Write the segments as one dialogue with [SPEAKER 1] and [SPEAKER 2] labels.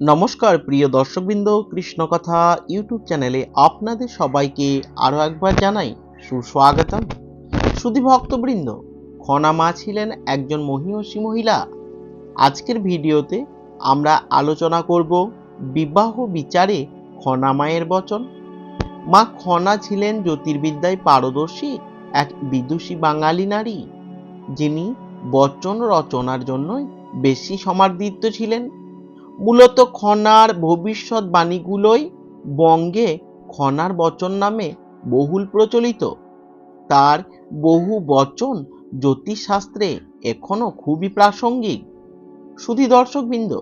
[SPEAKER 1] নমস্কার, প্রিয় দর্শকবৃন্দ, কৃষ্ণকথা ইউটিউব চ্যানেলে আপনাদের সবাইকে আরও একবার জানাই সুস্বাগতম। সুধী ভক্তবৃন্দ খনা মা ছিলেন একজন মহিষী মহিলা। আজকের ভিডিওতে আমরা আলোচনা করব বিবাহ বিচারে খনা মায়ের বচন। মা খনা ছিলেন জ্যোতির্বিদ্যায় পারদর্শী এক বিদুষী বাঙালি নারী। যিনি বচন রচনার জন্যই বেশি সমাদৃত ছিলেন। মূলত খনার ভবিষ্যৎবাণীগুলোই বঙ্গে খনার বচন নামে বহুল প্রচলিত। তার বহু বচন জ্যোতিষশাস্ত্রে এখনও খুবই প্রাসঙ্গিক। শুধু দর্শকবৃন্দ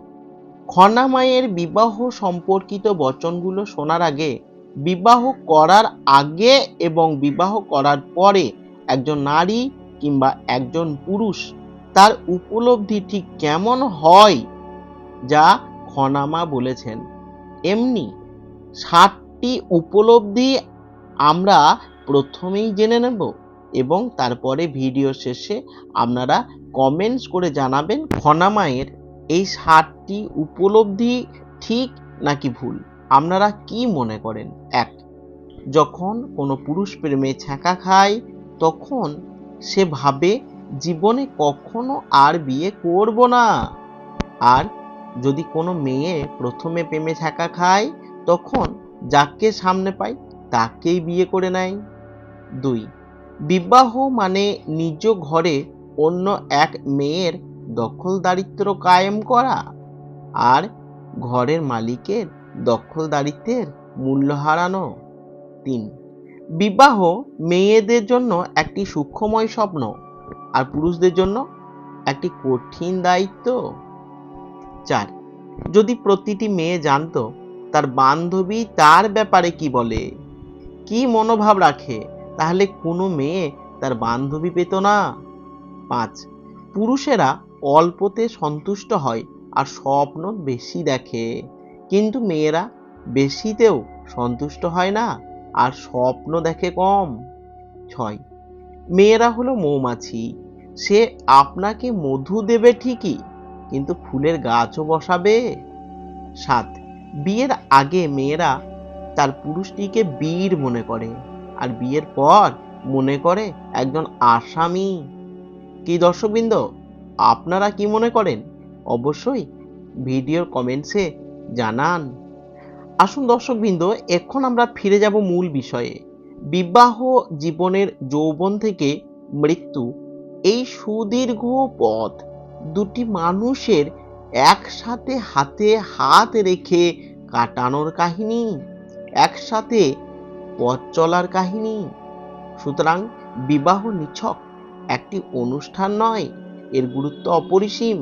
[SPEAKER 1] খনা মায়ের বিবাহ সম্পর্কিত বচনগুলো শোনার আগে, বিবাহ করার আগে এবং বিবাহ করার পরে একজন নারী কিংবা একজন পুরুষ, তার উপলব্ধি ঠিক কেমন হয় যা খনামা বলেছেন। এমনি সাতটি উপলব্ধি আমরা প্রথমেই জেনে নেব এবং তারপরে ভিডিও শেষে আপনারা কমেন্টস করে জানাবেন খনামায়ের এই সাতটি উপলব্ধি ঠিক নাকি ভুল। আপনারা কি মনে করেন? এক, যখন কোনো পুরুষ প্রেমে ছ্যাঁকা খায়, তখন সে ভাবে জীবনে কখনো আর বিয়ে করব না। আর যদি কোনো মেয়ে প্রথমে প্রেমে ছ্যাঁকা খায়, তখন যাকে সামনে পায়, তাকেই বিয়ে করে নেয়। দুই, বিবাহ মানে নিজ ঘরে অন্য এক মেয়ের দখলদারিত্ব কায়েম করা আর ঘরের মালিকের দখলদারিত্বের মূল্য হারানো। তিন, বিবাহ মেয়েদের জন্য একটি সূক্ষ্মময় স্বপ্ন আর পুরুষদের জন্য একটি কঠিন দায়িত্ব। চার। যদি প্রতিটি মেয়ে জানতো তার বান্ধবী তার ব্যাপারে কি বলে, কি মনোভাব রাখে, তাহলে কোনো মেয়ে তার বান্ধবী পেত না। পাঁচ। পুরুষেরা অল্পতে সন্তুষ্ট হয় আর স্বপ্ন বেশি দেখে, কিন্তু মেয়েরা বেশিতেও সন্তুষ্ট হয় না আর স্বপ্ন দেখে কম। ছয়। মেয়েরা হলো মৌমাছি। সে আপনাকে মধু দেবে ঠিকই কিন্তু ফুলের গাছও বসাবে। সাত, বিয়ের আগে মেয়েরা তার পুরুষটিকে বীর মনে করে আর বিয়ের পর মনে করে একজন আসামি। কি দর্শকবৃন্দ, আপনারা কি মনে করেন? অবশ্যই ভিডিওর কমেন্টসে জানান। আসুন দর্শকবৃন্দ, এখন আমরা ফিরে যাব মূল বিষয়ে। বিবাহ জীবনের যৌবন থেকে মৃত্যু, এই সুদীর্ঘ পথ। দুটি মানুষের একসাথে হাতে হাত রেখে কাটানোর কাহিনী, একসাথে পথ চলার কাহিনী। সুতরাং বিবাহ নিছক, একটি অনুষ্ঠান নয়, এর গুরুত্ব অপরিসীম।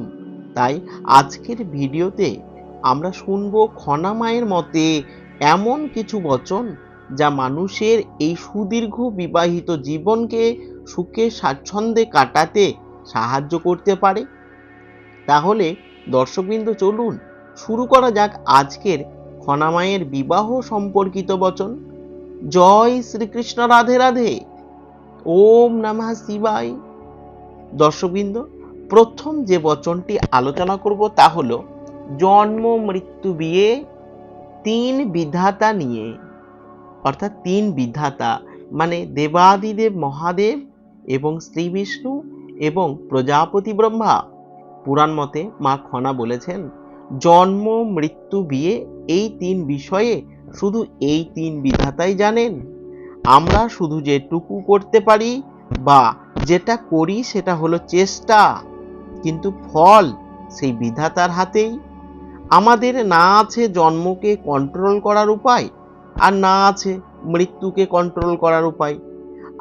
[SPEAKER 1] তাই আজকের ভিডিওতে আমরা শুনব খনা মায়ের মতে এমন কিছু বচন যা মানুষের এই সুদীর্ঘ বিবাহিত জীবনকে সুখে স্বাচ্ছন্দ্যে কাটাতে সাহায্য করতে পারে। তাহলে দর্শকবৃন্দ চলুন শুরু করা যাক আজকের খনামায়ের বিবাহ সম্পর্কিত বচন। জয় শ্রীকৃষ্ণ রাধে রাধে। ওম নমঃ শিবাই দর্শকবৃন্দ, প্রথম যে বচনটি আলোচনা করব তা হল, জন্ম, মৃত্যু, বিয়ে, তিন বিধাতা নিয়ে। অর্থাৎ তিন বিধাতা মানে দেবাদিদেব, মহাদেব এবং শ্রী বিষ্ণু এবং প্রজাপতি ব্রহ্মা। পুরাণ মতে মা খনা বলেছেন, জন্ম, মৃত্যু, বিয়ে এই তিন বিষয়ে শুধু এই তিন বিধাতাই জানেন। আমরা শুধু যেটুকু করতে পারি বা যেটা করি সেটা হলো চেষ্টা, কিন্তু ফল সেই বিধাতার হাতেই। আমাদের না আছে জন্মকে কন্ট্রোল করার উপায়, আর না আছে মৃত্যুকে কন্ট্রোল করার উপায়,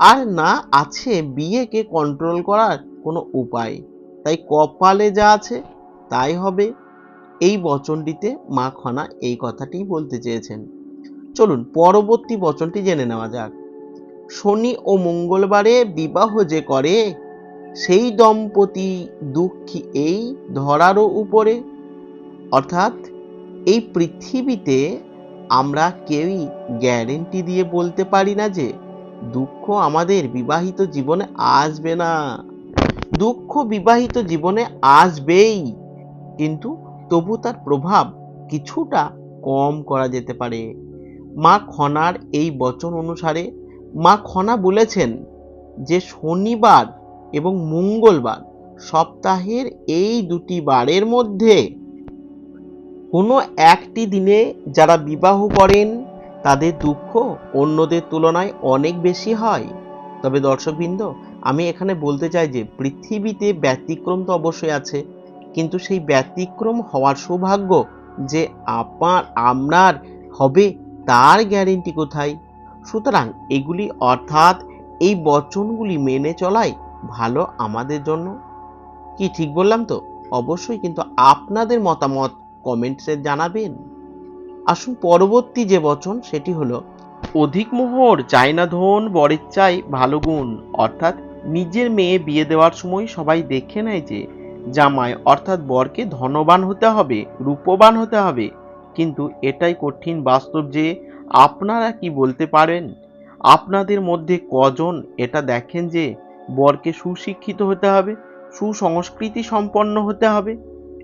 [SPEAKER 1] আর না আছে বিয়েকে কন্ট্রোল করার কোনো উপায়। তাই কপালে যা আছে, তাই হবে। এই বচনটিতে মা খনা এই কথাটি বলতে চেয়েছেন। চলুন পরবর্তী বচনটি জেনে নেওয়া যাক। শনি ও মঙ্গলবারে বিবাহ যে করে, সেই দম্পতি দুঃখী এই ধরারও উপরে। অর্থাৎ এই পৃথিবীতে আমরা কেউই গ্যারেন্টি দিয়ে বলতে পারি না যে দুঃখ আমাদের বিবাহিত জীবনে আসবে না। দুঃখ বিবাহিত জীবনে আসবেই। কিন্তু তবু তার প্রভাব কিছুটা কম করা যেতে পারে। মা খনার এই বচন অনুসারে মা খনা বলেছেন যে শনিবার এবং মঙ্গলবার সপ্তাহের এই দুটি বারের মধ্যে কোনো একটি দিনে যারা বিবাহ করেন, তাদের দুঃখ অন্যদের তুলনায় অনেক বেশি হয়। তবে দর্শকবৃন্দ আমি এখানে বলতে চাই যে পৃথিবীতে ব্যতিক্রম তো অবশ্যই আছে, কিন্তু সেই ব্যতিক্রম হওয়ার সৌভাগ্য যে আপনার আপনার হবে তার গ্যারেন্টি কোথায়? সুতরাং এগুলি অর্থাৎ এই বচনগুলি মেনে চলাই ভালো আমাদের জন্য। কি ঠিক বললাম তো? অবশ্যই, কিন্তু আপনাদের মতামত কমেন্টসে জানাবেন। আসুন পরবর্তী যে বচন, সেটি হলো, অধিক মোহর চাই না ধন, বরের চাই ভালো গুণ। অর্থাৎ নিজের মেয়ে বিয়ে দেওয়ার সময় সবাই দেখে নেয় যে জামাই অর্থাৎ বরকে ধনবান হতে হবে, রূপবান হতে হবে। কিন্তু এটাই কঠিন বাস্তব যে আপনারা কি বলতে পারেন? আপনাদের মধ্যে কজন এটা দেখেন যে বরকে সুশিক্ষিত হতে হবে, সুসংস্কৃতি সম্পন্ন হতে হবে?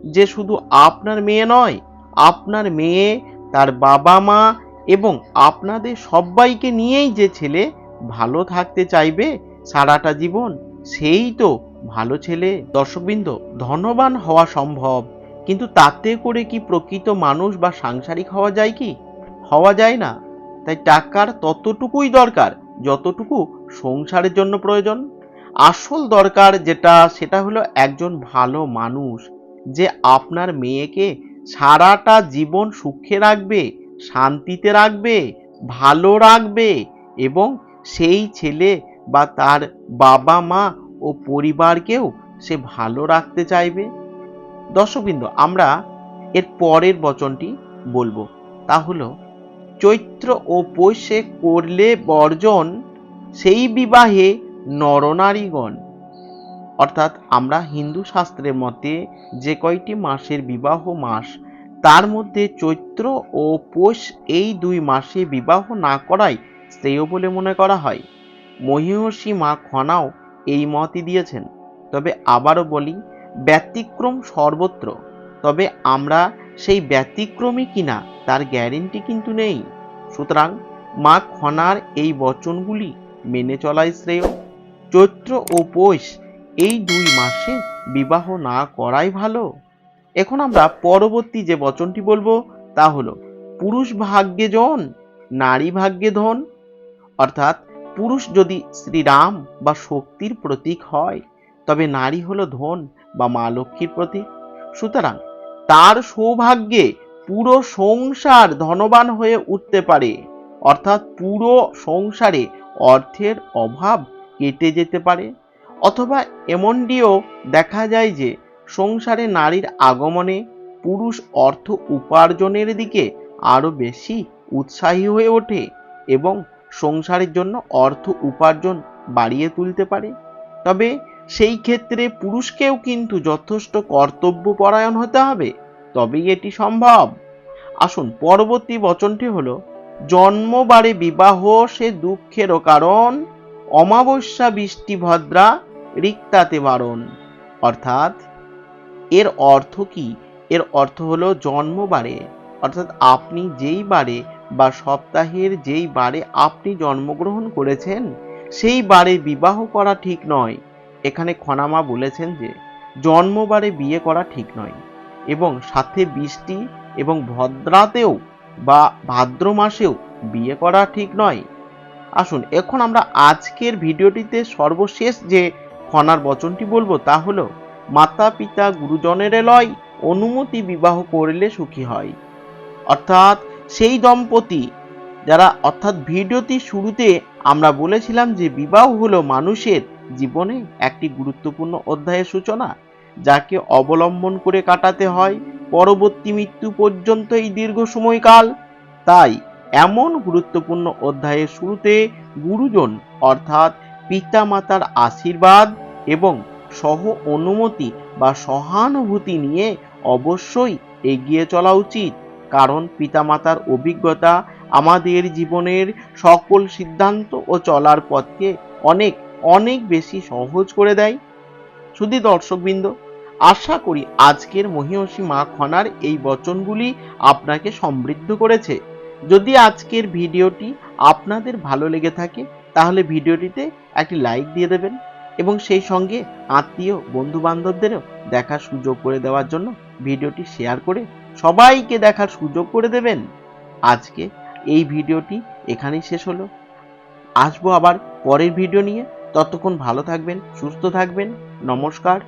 [SPEAKER 1] যে শুধু আপনার মেয়ে নয়, আপনার মেয়ে, তার বাবা মা এবং আপনাদের সবাইকে নিয়েই যে ছেলে ভালো থাকতে চাইবে সারাটা জীবন সেই তো ভালো ছেলে। দর্শকবৃন্দ, ধনবান হওয়া সম্ভব, কিন্তু তাতে করে কি প্রকৃত মানুষ বা সাংসারিক হওয়া যায় কি? হওয়া যায় না। তাই টাকার ততটুকুই দরকার, যতটুকু সংসারের জন্য প্রয়োজন। আসল দরকার যেটা, সেটা হলো একজন ভালো মানুষ, যে আপনার মেয়েকে সারাটা জীবন সুখে রাখবে, শান্তিতে রাখবে, ভালো রাখবে এবং সেই ছেলে বা তার বাবা মা ও পরিবারকেও সে ভালো রাখতে চাইবে? দর্শকবৃন্দ, আমরা এর পরের বচনটি বলব। তা হলো, চৈত্র ও পৌষে করলে বর্জন সেই বিবাহে নরনারীগণ। অর্থাৎ আমরা হিন্দু শাস্ত্রের মতে যে কয়টি মাসের বিবাহ মাস, তার মধ্যে চৈত্র ও পৌষ এই দুই মাসে বিবাহ না করাই শ্রেয় বলে মনে করা হয়। মহিষী মা খনাও এই মতই দিয়েছেন। তবে আবারও বলি, ব্যতিক্রম সর্বত্র। তবে আমরা সেই ব্যতিক্রমী কিনা তার গ্যারেন্টি কিন্তু নেই। সুতরাং মা খনার এই বচনগুলি মেনে চলাই শ্রেয়। চৈত্র ও পৌষ এই দুই মাসে বিবাহ না করাই ভালো। এখন আমরা পরবর্তী যে বচনটি বলব তা হলো, পুরুষ ভাগ্যে জন, নারী ভাগ্যে ধন। অর্থাৎ পুরুষ যদি শ্রীরাম বা শক্তির প্রতীক হয়, তবে নারী হলো ধন বা মা লক্ষ্মীর প্রতীক। সুতরাং তার সৌভাগ্যে পুরো সংসার ধনবান হয়ে উঠতে পারে, অর্থাৎ পুরো সংসারে অর্থের অভাব কেটে যেতে পারে। অথবা এমনটিও দেখা যায় যে সংসারে নারীর আগমনে পুরুষ অর্থ উপার্জনের দিকে আরও বেশি উৎসাহী হয়ে ওঠে এবং সংসারের জন্য অর্থ উপার্জন বাড়িয়ে তুলতে পারে। তবে সেই ক্ষেত্রে পুরুষকেও কিন্তু যথেষ্ট কর্তব্যপরায়ণ হতে হবে, তবেই এটি সম্ভব। আসুন, পরবর্তী বচনটি হল, জন্মবারে বিবাহ সে দুঃখেরও কারণ, অমাবস্যা বৃষ্টি ভদ্রা রিক্তাতে বারণ। অর্থাৎ, এর অর্থ কি? এর অর্থ হলো জন্মবারে। অর্থাৎ আপনি যেই বারে বা সপ্তাহের যেই বারে আপনি জন্মগ্রহণ করেছেন, সেই বারে বিবাহ করা ঠিক নয়। এখানে খনামা বলেছেন যে, জন্মবারে বিয়ে করা ঠিক নয় এবং সাথে বৃষ্টি এবং ভদ্রাতেও বা ভাদ্র মাসেও বিয়ে করা ঠিক নয়। আসুন, এখন আমরা আজকের ভিডিওটিতে সর্বশেষ যে খনার বচনটি বলব তা হলো মাতা পিতা গুরুজনের লয় অনুমতি বিবাহ করলে সুখী হয়। অর্থাৎ সেই দম্পতি, যারা অর্থাৎ ভিডিওটি শুরুতে আমরা বলেছিলাম যে বিবাহ হলো মানুষের জীবনে একটি গুরুত্বপূর্ণ অধ্যায়ের সূচনা, যাকে অবলম্বন করে কাটাতে হয় পরবর্তী মৃত্যু পর্যন্ত এই দীর্ঘ সময়কাল। তাই এমন গুরুত্বপূর্ণ অধ্যায়ের শুরুতে গুরুজন অর্থাৎ পিতা মাতার আশীর্বাদ এবং সহ অনুমতি বা সহানুভূতি নিয়ে অবশ্যই এগিয়ে চলা উচিত। কারণ পিতামাতার অভিজ্ঞতা আমাদের জীবনের সকল সিদ্ধান্ত ও চলার পথকে অনেক অনেক বেশি সহজ করে দেয়। শুধু দর্শকবৃন্দ, আশা করি আজকের মহিষী মা খনার এই বচনগুলি আপনাকে সমৃদ্ধ করেছে। যদি আজকের ভিডিওটি আপনাদের ভালো লেগে থাকে, তাহলে ভিডিওটিতে একটি লাইক দিয়ে দেবেন এবং সেই সঙ্গে আত্মীয় বন্ধু বান্ধবদেরও দেখার সুযোগ করে দেওয়ার জন্য ভিডিওটি শেয়ার করে সবাইকে দেখার সুযোগ করে দেবেন। আজকে এই ভিডিওটি এখানেই শেষ হলো। আসব আবার পরের ভিডিও নিয়ে। ততক্ষণ ভালো থাকবেন, সুস্থ থাকবেন। নমস্কার।